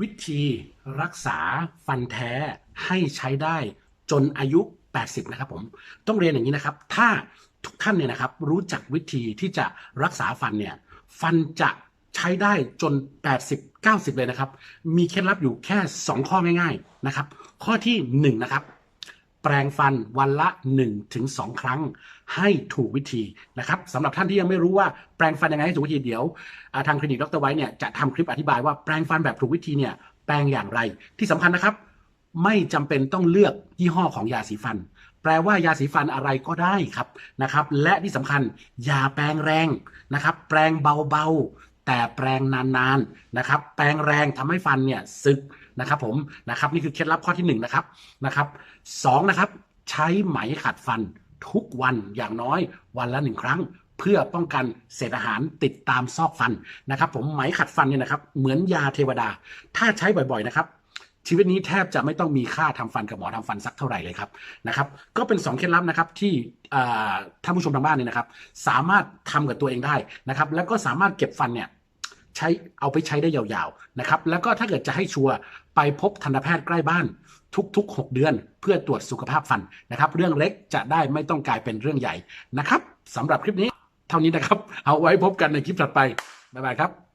วิธีรักษาฟันแท้ให้ใช้ได้จนอายุ 80 นะครับผมต้องเรียนอย่างนี้นะครับ ถ้าทุกท่านเนี่ยนะครับรู้จักวิธีที่จะรักษาฟันเนี่ยฟันจะใช้ได้จน 80 90 เลยนะครับ มีเคล็ดลับอยู่แค่ 2 ข้อง่ายๆนะครับ ข้อที่ 1 นะครับ แปรงฟันวันละ 1-2 ครั้งให้ถูกวิธีนะครับสำหรับท่านที่ยังไม่รู้ว่าแปรงฟันยังไงให้ถูกวิธีเดี๋ยวาทางคลินิกดรไว้เนี่ยจะทำคลิปอธิบายว่าแปรงฟันแบบถูกวิธีเนี่ยแปรงอย่างไร ที่สำคัญนะครับ ไม่จำเป็นต้องเลือกยี่ห้อของยาสีฟัน แปลว่ายาสีฟันอะไรก็ได้ครับนะครับ และที่สำคัญอย่าแปรงแรงนะครับ แปรงเบา แต่แปรงนานๆนะครับ แปรงแรงทำให้ฟันเนี่ยสึกนะครับผมนะครับนี่คือเคล็ดลับข้อที่หนึ่งนะครับนะครับสองนะครับใช้ไหมขัดฟันทุกวันอย่างน้อยวันละหนึ่งครั้ง เพื่อป้องกันเศษอาหารติดตามซอกฟันนะครับผมไหมขัดฟันเนี่ยนะครับเหมือนยาเทวดา ถ้าใช้บ่อยๆนะครับชีวิตนี้แทบจะไม่ต้องมีค่าทำฟันกับหมอทำฟันสักเท่าไหร่เลยครับนะครับ ก็เป็น 2 เคล็ดลับนะครับที่ท่านผู้ชมทางบ้านเนี่ยนะครับ สามารถทำกับตัวเองได้นะครับ แล้วก็สามารถเก็บฟันเนี่ย ใช้เอาไปใช้ได้ยาวๆนะครับแล้วก็ถ้าเกิดจะให้ชัวร์ไปพบทันตแพทย์ใกล้บ้านทุกๆ 6 เดือนเพื่อตรวจสุขภาพฟันนะครับเรื่องเล็กจะได้ไม่ต้องกลายเป็นเรื่องใหญ่นะครับสำหรับคลิปนี้เท่านี้นะครับ เอาไว้พบกันในคลิปถัดไปบ๊ายบายครับ